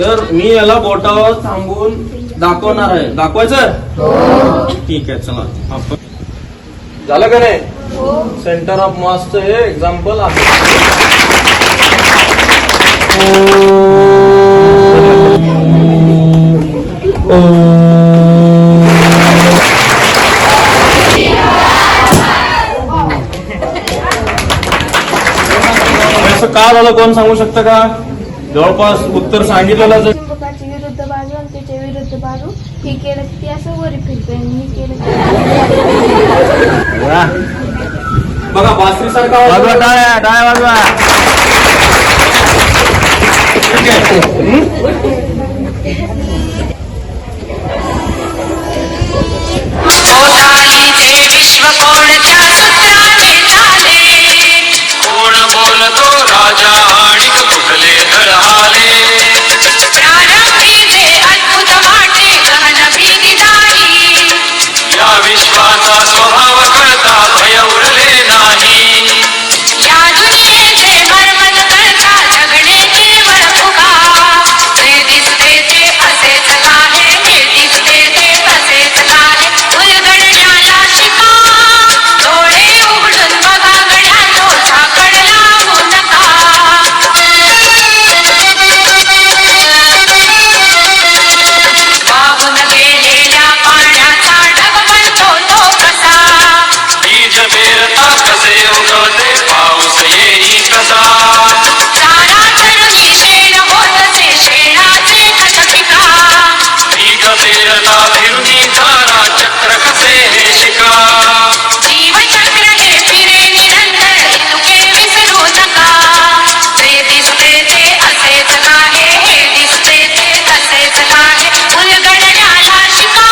तर मी याला बोटावर थांबून दाखवणार आहे दाखवायचं ठीक आहे चला आपण झालं का नाही सेंटर ऑफ मासचं हे एक्झाम्पल आहे असं का झालं कोण सांगू शकतं का जवळपास उत्तर सांगितलेलं जर विरुद्ध बाजू आणि त्याच्या विरुद्ध बाजू. हे केलं की ते असं वरी फिरतंय आणि हे केलं की बघा बासरी सारखा वाजवा टाळ्या टाळ्या वाजवा ठीक आहे. Allah